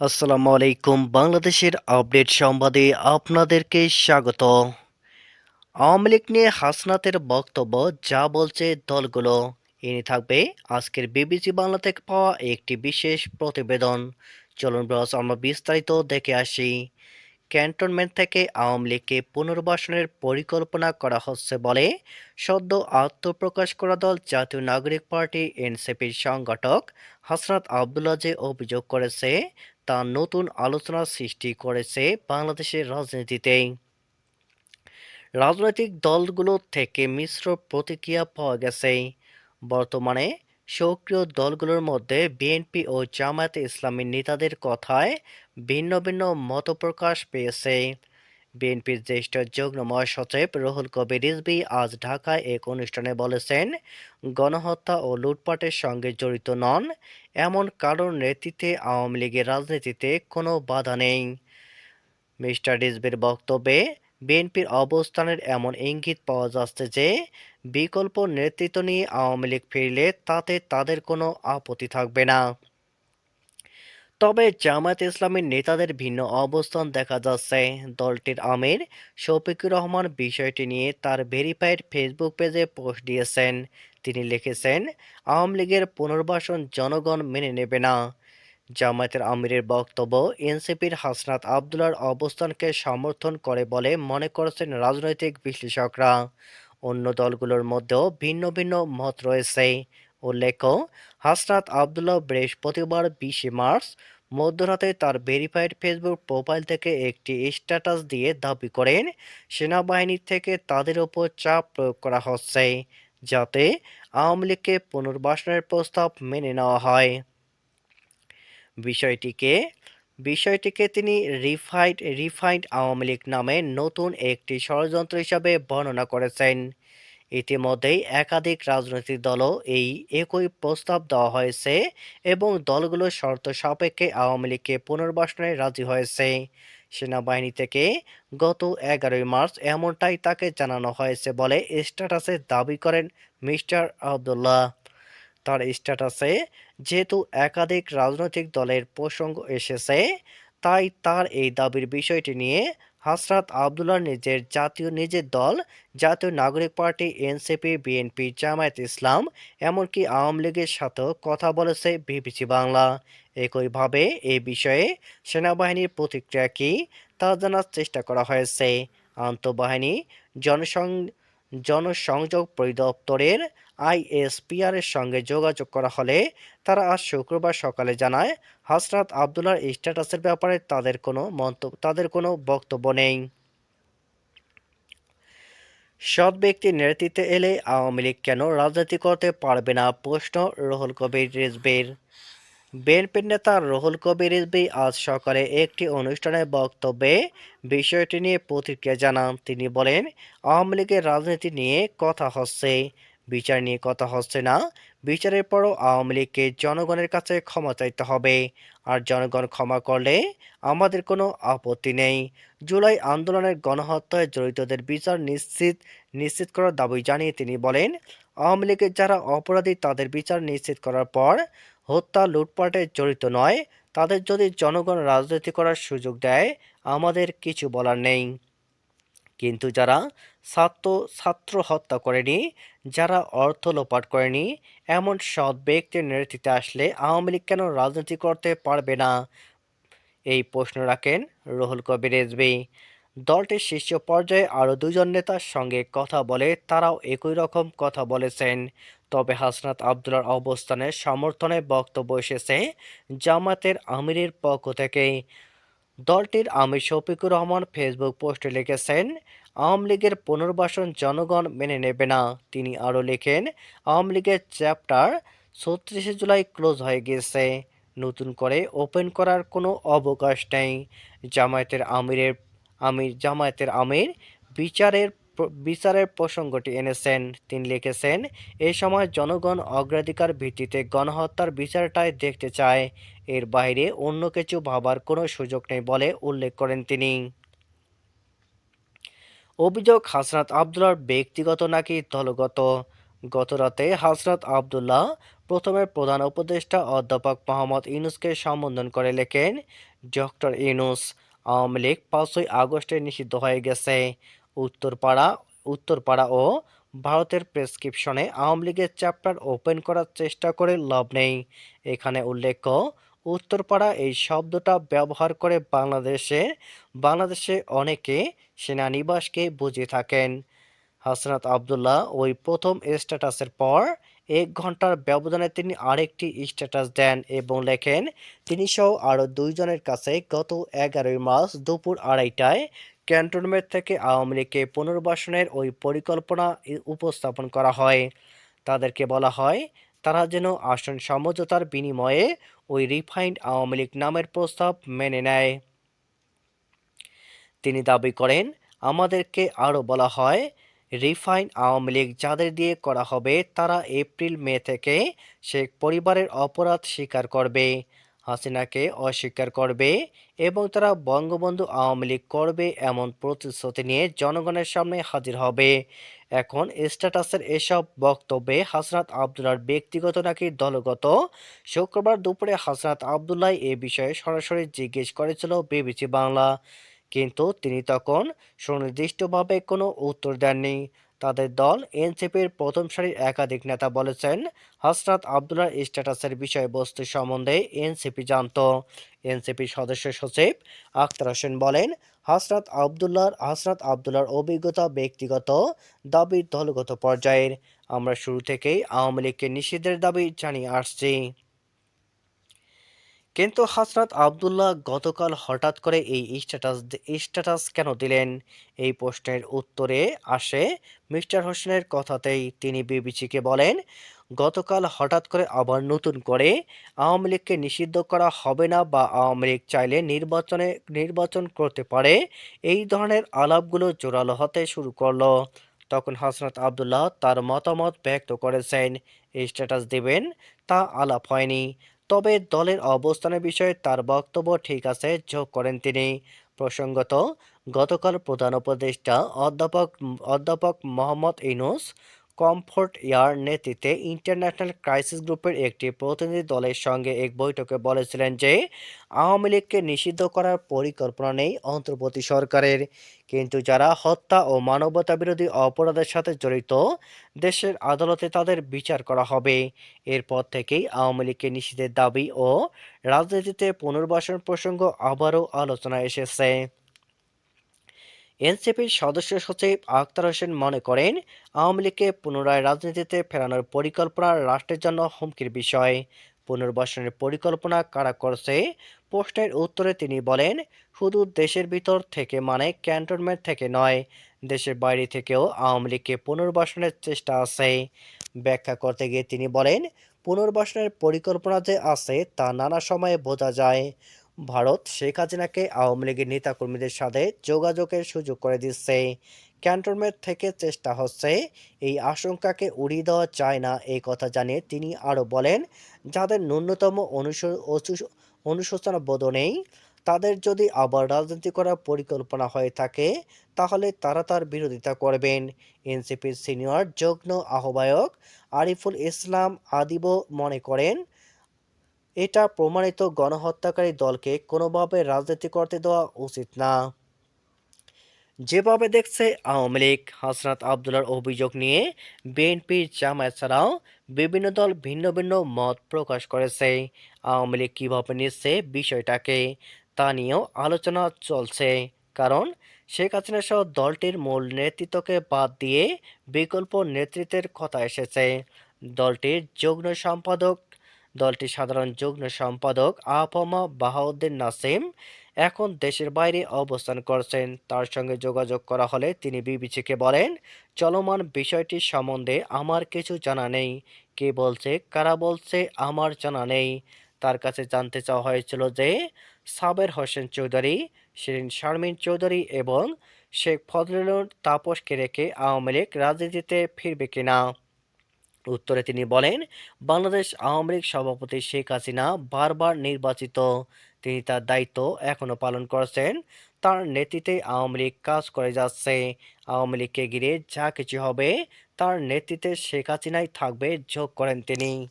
আসসালামু আলাইকুম। বাংলাদেশের আপডেট সংবাদে আপনাদেরকে স্বাগত। আওয়ামী লীগ নিয়ে হাসনাতের বক্তব্য, যা বলছে দলগুলো। এনে থাকবে আজকের বিবিসি বাংলা থেকে পাওয়া একটি বিশেষ প্রতিবেদন। চলুন ব্রস আমরা বিস্তারিত দেখে আসি। ক্যান্টনমেন্ট থেকে আওয়ামী লীগকে পুনর্বাসনের পরিকল্পনা করা হচ্ছে বলে সদ্য আত্মপ্রকাশ করা দল জাতীয় নাগরিক পার্টি এনসিপির সংগঠক হাসনাত আবদুল্লাহ যে অভিযোগ করেছে, তা নতুন আলোচনা সৃষ্টি করেছে বাংলাদেশের রাজনীতিতে। রাজনৈতিক দলগুলো থেকে মিশ্র প্রতিক্রিয়া পাওয়া গেছে। বর্তমানে সক্রিয় দলগুলোর মধ্যে বিএনপি ও জামায়াতে ইসলামী নেতাদের কথায় ভিন্ন ভিন্ন মত প্রকাশ পেয়েছে। বিএনপির জ্যেষ্ঠ যুগ্ম মহাসচিব রুহুল কবির রিজভী আজ ঢাকায় এক অনুষ্ঠানে বলেছেন, গণহত্যা ও লুটপাটের সঙ্গে জড়িত নন, এমন কারোর নেতৃত্বে আওয়ামী লীগের রাজনীতিতে কোনো বাধা নেই। মিস্টার রিজভির বক্তব্যে, বিএনপির অবস্থানের এমন ইঙ্গিত পাওয়া যাচ্ছে যে বিকল্প নেতৃত্ব নিয়ে আওয়ামী লীগ ফিরলে তাতে তাদের কোনো আপত্তি থাকবে না। তবে জামায়াত ইসলামের নেতাদের ভিন্ন অবস্থান দেখা যাচ্ছে। দলটির আমির শফিকুর রহমান বিষয়টি নিয়ে তার ভেরিফাইড ফেসবুক পেজে পোস্ট দিয়েছেন। তিনি লিখেছেন, আওয়ামী লীগের পুনর্বাসন জনগণ মেনে নেবে না। জামায়াতের আমিরের বক্তব্য, এনসিপির হাসনাত আবদুল্লার অবস্থানকে সমর্থন করে বলে মনে করছেন রাজনৈতিক বিশ্লেষকরা। অন্য দলগুলোর মধ্যেও ভিন্ন ভিন্ন মত রয়েছে। উল্লেখ্য, হাসনাত আবদুল্লাহ বৃহস্পতিবার বিশে মার্চ মধ্যরাতে তার ভেরিফাইড ফেসবুক প্রোফাইল থেকে একটি স্ট্যাটাস দিয়ে দাবি করেন, সেনাবাহিনী থেকে তাদের ওপর চাপ প্রয়োগ করা হচ্ছে, যাতে আওয়ামী লীগকে পুনর্বাসনের প্রস্তাব মেনে নেওয়া হয়। বিষয়টিকে বিষয়টিকে তিনি রিফাইড রিফাইন্ড আওয়ামী লীগ নামে নতুন একটি ষড়যন্ত্র হিসাবে বর্ণনা করেছেন। ইতিমধ্যেই একাধিক রাজনৈতিক দলও এই একই প্রস্তাব দেওয়া হয়েছে এবং দলগুলো শর্ত সাপেক্ষে আওয়ামী লীগকে পুনর্বাসনে রাজি হয়েছে। সেনাবাহিনী থেকে গত এগারোই মার্চ এমনটাই তাকে জানানো হয়েছে বলে স্ট্যাটাসে দাবি করেন মিস্টার আবদুল্লাহ। তার স্ট্যাটাসে, যেহেতু একাধিক রাজনৈতিক দলের প্রসঙ্গ এসেছে, তাই তার এই দাবির বিষয়টি নিয়ে হাসরাত আবদুল্লাহ নিজের জাতীয় নিজের দল, Jatiya Nagorik party, NCP, BNP, Jamaat Islam, এমনকি আওয়ামী লীগের সাথেও কথা বলেছে বিবিসি বাংলা। একইভাবে এ বিষয়ে সেনাবাহিনীর প্রতিক্রিয়া কী, তা জানার চেষ্টা করা হয়েছে। আন্তঃবাহিনী, জনসং জনসংযোগ পরিদপ্তরের আইএসপিআর এর সঙ্গে যোগাযোগ করা হলে তারা আজ শুক্রবার সকালে জানায় হাসরাত আবদুল্লার স্ট্যাটাসের ব্যাপারে তাদের কোনো মন্তব্য, তাদের কোনো বক্তব্য নেই। সৎ ব্যক্তির নেতৃত্বে এলে আওয়ামী লীগ কেন রাজনীতি করতে পারবে না? প্রশ্ন রুহুল কবির রিজবির বিএনপির নেতা রুহুল কবির রিজভী আজ সকালে একটি অনুষ্ঠানে বক্তব্যে বিষয়টি নিয়ে প্রতিক্রিয়া জানান। তিনি বলেন, আওয়ামী লীগের রাজনীতি নিয়ে কথা হচ্ছে। বিচার নিয়ে কথা হচ্ছে না। বিচারের পরও আওয়ামী লীগকে জনগণের কাছে ক্ষমা চাইতে হবে। আর জনগণ ক্ষমা করলে আমাদের কোনো আপত্তি নেই। জুলাই আন্দোলনের গণহত্যায় জড়িতদের বিচার নিশ্চিত নিশ্চিত করার দাবি জানিয়ে তিনি বলেন, আওয়ামী লীগের যারা অপরাধী তাদের বিচার নিশ্চিত করার পর হত্যা লুটপাটে জড়িত নয়, তাদের যদি জনগণ রাজনীতি করার সুযোগ দেয়, আমাদের কিছু বলার নেই। কিন্তু যারা ছাত্র ছাত্র হত্যা করেনি, যারা অর্থ লোপাট করেনি, এমন সৎ ব্যক্তির নেতৃত্বে আসলে আওয়ামী লীগ কেন রাজনীতি করতে পারবে না? এই প্রশ্ন রাখেন রুহুল কবির রেজবি দলটির শীর্ষ পর্যায়ে আরও দুজন নেতার সঙ্গে কথা বলে তারাও একই রকম কথা বলেছেন। তবে হাসনাত আবদুল্লার অবস্থানের সমর্থনে বক্তব্য এসেছে জামাতের আমিরের পক্ষ থেকে দলটির আমির শফিকুর রহমান ফেসবুক পোস্টে লিখেছেন, আওয়ামী লীগের পুনর্বাসন জনগণ মেনে নেবে না। তিনি আরও লেখেন, আওয়ামী লীগের চ্যাপ্টার ছত্রিশে জুলাই ক্লোজ হয়ে গিয়েছে। নতুন করে ওপেন করার কোনো অবকাশ নেই। জামায়াতের আমিরের, আমির, জামায়াতের আমির বিচারের বিচারের প্রসঙ্গটি এনেছেন। তিনি লিখেছেন, এ সময় জনগণ অগ্রাধিকার ভিত্তিতে গণহত্যার বিচারটাই দেখতে চায়। এর বাইরে অন্য কিছু ভাবার কোনো সুযোগ নেই বলে উল্লেখ করেন তিনি। অভিযোগ হাসনাত আবদুল্লার ব্যক্তিগত নাকি দলগত? গতরাতে হাসরাত আবদুল্লাহ, প্রথমে প্রধান উপদেষ্টা অধ্যাপক মোহাম্মদ ইউনুসকে সম্বোধন করে লেখেন, ডক্টর ইউনুস, আওয়ামী লীগ পাঁচই আগস্টে নিষিদ্ধ হয়ে গেছে। উত্তরপাড়া উত্তরপাড়া ও ভারতের প্রেসক্রিপশনে আওয়ামী লীগের চ্যাপ্টার ওপেন করার চেষ্টা করে লাভ নেই। এখানে উল্লেখ্য, উত্তরপাড়া এই শব্দটা ব্যবহার করে বাংলাদেশে বাংলাদেশে অনেকে সেনানিবাসকে বুঝে থাকেন। হাসনাত আবদুল্লাহ ওই প্রথম স্ট্যাটাসের পর এক ঘণ্টার ব্যবধানে তিনি আরেকটি স্ট্যাটাস দেন এবং লেখেন, তিনি সহ আরও দুইজনের কাছে গত এগারোই মার্চ দুপুর আড়াইটায় ক্যান্টনমেন্ট থেকে আওয়ামী লীগকে পুনর্বাসনের ওই পরিকল্পনা উপস্থাপন করা হয়। তাদেরকে বলা হয়, তারা যেন আসন সমঝোতার বিনিময়ে ওই রিফাইন্ড আওয়ামী লীগ নামের প্রস্তাব মেনে নেয়। তিনি দাবি করেন, আমাদেরকে আরও বলা হয় রিফাইন আওয়ামী লীগ যাদের দিয়ে করা হবে তারা এপ্রিল মে থেকে সে পরিবারের অপরাধ স্বীকার করবে। হাসিনাকে অস্বীকার করবে এবং তারা বঙ্গবন্ধু আওয়ামী লীগ করবে এমন প্রতিশ্রুতি নিয়ে জনগণের সামনে হাজির হবে। এখন স্ট্যাটাসের এসব বক্তব্যে হাসনাত আবদুল্লার ব্যক্তিগত নাকি দলগত? শুক্রবার দুপুরে হাসনাত আবদুল্লাহ এ বিষয়ে সরাসরি জিজ্ঞেস করেছিল বিবিসি বাংলা। কিন্তু তিনি তখন সুনির্দিষ্টভাবে কোনো উত্তর দেননি। তাদের দল এনসিপির প্রথম সারির একাধিক নেতা বলেছেন হাসরাত আবদুল্লার স্ট্যাটাসের বিষয়বস্তু সম্বন্ধে এনসিপি জানত। এনসিপি সদস্য সচিব আখতার হোসেন বলেন হাসরাত আবদুল্লার হাসরাত আবদুল্লার অভিজ্ঞতা ব্যক্তিগত দাবির দলগত পর্যায়ের। আমরা শুরু থেকেই আওয়ামী লীগকে নিষিদ্ধের দাবি জানিয়ে আসছি। কিন্তু হাসরাত আবদুল্লাহ গতকাল হঠাৎ করে এই স্ট্যাটাস স্ট্যাটাস কেন দিলেন? এই প্রশ্নের উত্তরে আসে, মিস্টার হোসেনের কথাতেই তিনি বিবিসিকে বলেন, গতকাল হঠাৎ করে আবার নতুন করে আওয়ামী লীগকে নিষিদ্ধ করা হবে না বা আওয়ামী লীগ চাইলে নির্বাচনে, নির্বাচন করতে পারে, এই ধরনের আলাপগুলো জোরালো হতে শুরু করল। তখন হাসনাত আবদুল্লাহ তার মতামত ব্যক্ত করেছেন স্ট্যাটাস দেবেন তা আলাপ হয়নি। তবে দলের অবস্থানের বিষয়ে তার বক্তব্য ঠিক আছে, যোগ করেন তিনি। প্রসঙ্গত, গতকাল প্রধান উপদেষ্টা অধ্যাপক অধ্যাপক মোহাম্মদ ইনুস কমফোর্ট ইয়ার নেতৃত্বে ইন্টারন্যাশনাল ক্রাইসিস গ্রুপের একটি প্রতিনিধি দলের সঙ্গে এক বৈঠকে বলেছিলেন যে, আওয়ামী লীগকে নিষিদ্ধ করার পরিকল্পনা নেই অন্তর্বর্তী সরকারের। কিন্তু যারা হত্যা ও মানবতা বিরোধী অপরাধের সাথে জড়িত, দেশের আদালতে তাদের বিচার করা হবে। এরপর থেকেই আওয়ামী লীগকে নিষিদ্ধের দাবি ও রাজনীতিতে পুনর্বাসন প্রসঙ্গ আবারও আলোচনা এসেছে। এনসিপির সদস্য সচিব আখতার হোসেন মনে করেন, আওয়ামী লীগকে পুনরায় রাজনীতিতে ফেরানোর পরিকল্পনা রাষ্ট্রের জন্য হুমকির বিষয়। পুনর্বাসনের পরিকল্পনা কারা করছে? প্রশ্নের উত্তরে তিনি বলেন, শুধু দেশের ভিতর থেকে মানে ক্যান্টনমেন্ট থেকে নয়, দেশের বাইরে থেকেও আওয়ামী লীগকে পুনর্বাসনের চেষ্টা আছে। ব্যাখ্যা করতে গিয়ে তিনি বলেন, পুনর্বাসনের পরিকল্পনা যে আছে তা নানা সময়ে বোঝা যায়। ভারত, শেখ হাসিনাকে আওয়ামী লীগের নেতাকর্মীদের সাথে যোগাযোগের সুযোগ করে দিচ্ছে। ক্যান্টনমেন্ট থেকে চেষ্টা হচ্ছে। এই আশঙ্কাকে উড়িয়ে দেওয়া চায় না এই কথা জানিয়ে তিনি আরও বলেন, যাদের ন্যূনতম অনুশোচনা বোধ নেই, তাদের যদি আবার রাজনীতি করার পরিকল্পনা হয়ে থাকে, তাহলে তারা তার বিরোধিতা করবেন। এনসিপির সিনিয়র যুগ্ম আহ্বায়ক আরিফুল ইসলাম আদিব মনে করেন এটা প্রমাণিত গণহত্যাকারী দলকে কোনোভাবে রাজনীতি করতে দেওয়া উচিত না। যেভাবে দেখছে আওয়ামী লীগ, হাসনাত আবদুল্লার অভিযোগ নিয়ে বিএনপি জামায়াত ছাড়াও বিভিন্ন দল ভিন্ন ভিন্ন মত প্রকাশ করেছে। আওয়ামী লীগ কীভাবে নিচ্ছে বিষয়টাকে তা নিয়েও আলোচনা চলছে, কারণ শেখ হাসিনা সহ দলটির মূল নেতৃত্বকে বাদ দিয়ে বিকল্প নেতৃত্বের কথা এসেছে। দলটির যুগ্ম সম্পাদক দলটির সাধারণ যুগ্ম সম্পাদক আফমা বাহাউদ্দিন নাসিম এখন দেশের বাইরে অবস্থান করছেন। তার সঙ্গে যোগাযোগ করা হলে তিনি বিবিসিকে বলেন, চলমান বিষয়টি সম্বন্ধে আমার কিছু জানা নেই। কে বলছে, কারা বলছে, আমার জানা নেই। তার কাছে জানতে চাওয়া হয়েছিল যে, সাবের হোসেন চৌধুরী, শিরিন শারমিন চৌধুরী এবং শেখ ফজলুল তাপসকে রেখে আওয়ামী লীগ রাজনীতিতে ফিরবে কিনা। উত্তরে তিনি বলেন, বাংলাদেশ আওয়ামী লীগ সভাপতি শেখ হাসিনা বারবার নির্বাচিত। তিনি তার দায়িত্ব এখনও পালন করছেন। তার নেতৃত্বে আওয়ামী লীগ কাজ করে যাচ্ছে। আওয়ামী লীগকে ঘিরে যা কিছু হবে, তার নেতৃত্বে শেখ হাসিনাই থাকবে। যোগ করেন তিনি।